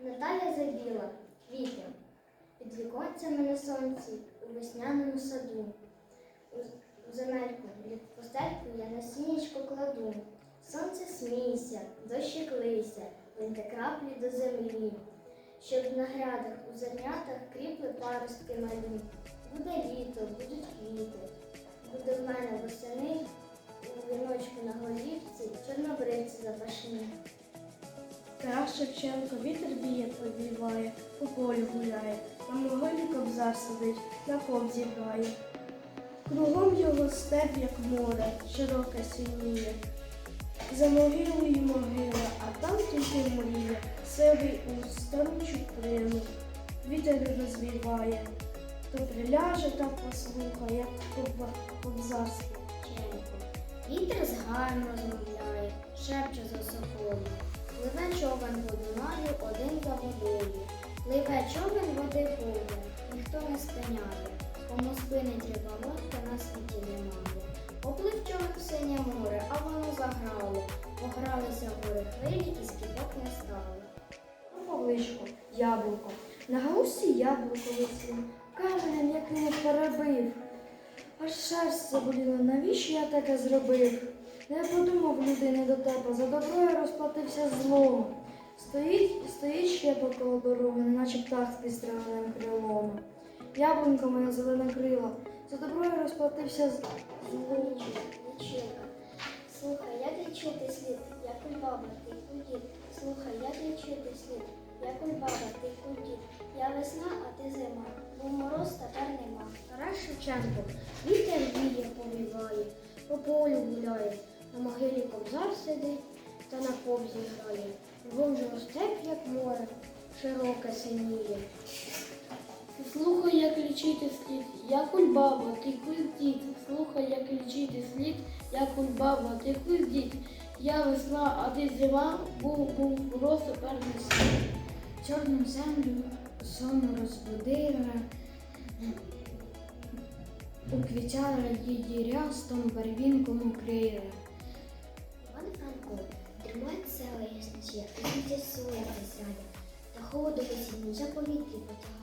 Наталя забіла квітня під віконцями на сонці у весняному саду. У, земельку від постельку я на насіннячко кладу. Сонце смійся, дощик лися, линьте краплі до землі. Щоб на грядах у зернятах кріпли паростки малі. Буде літо, будуть квіти. Шевченко вітер віє, повіває, по полю гуляє, на могилі кобзар сидить, на кобзі грає. Кругом його степ, як море, широке синіє. За могилою могила, а там тільки мріє, сивий у стару чуприну. Вітер розвіває, то приляже та послухає, як кобзар кобзар Вітер з гаєм розмовляє, шепче за собою. Пливе човен води повне, ніхто не спиняє. Кому спинить риболов, на світі немає. Поплив човен в синє море, а воно заграло. Погралися гори хвилі і скіпок не стало. Павлишко, яблуко. На гаусі яблуко висіло, каменем як не перебив. Аж шерсть заболіла, навіщо я таке зробив? Не подумав людини до тебе, за добро я розплатився злом. Стоїть, стоїть ще коло дороги, неначе птах з підстріленим крилом. Яблунько моє зелене крило, за добро я розплатився з. Лічинка. Слухай, як лічити слід, як у баба, ти кудіт. Слухай, як лічити слід, як у баба, ти кудіт. Я весна, а ти зима, бо мороз тепер нема. Тарас Шевченко, вітер віє, повіває, по полю гуляє, на могилі кобзар сидить та на кобзі грає. Же степ, як море, широке синіє. Слухай, як лічити слід, як кульбаба, ти кульдіт. Слухай, як лічити слід, як кульбаба, ти кульдіт. Я весна, а ти зима, був був мороз, тепер слід. Чорну землю сонно розбудила, уквітяла її рястом, барвінком укрила. Іван Франко, ясніше, і сонце сяє, та холоду посіння повітрі потягає.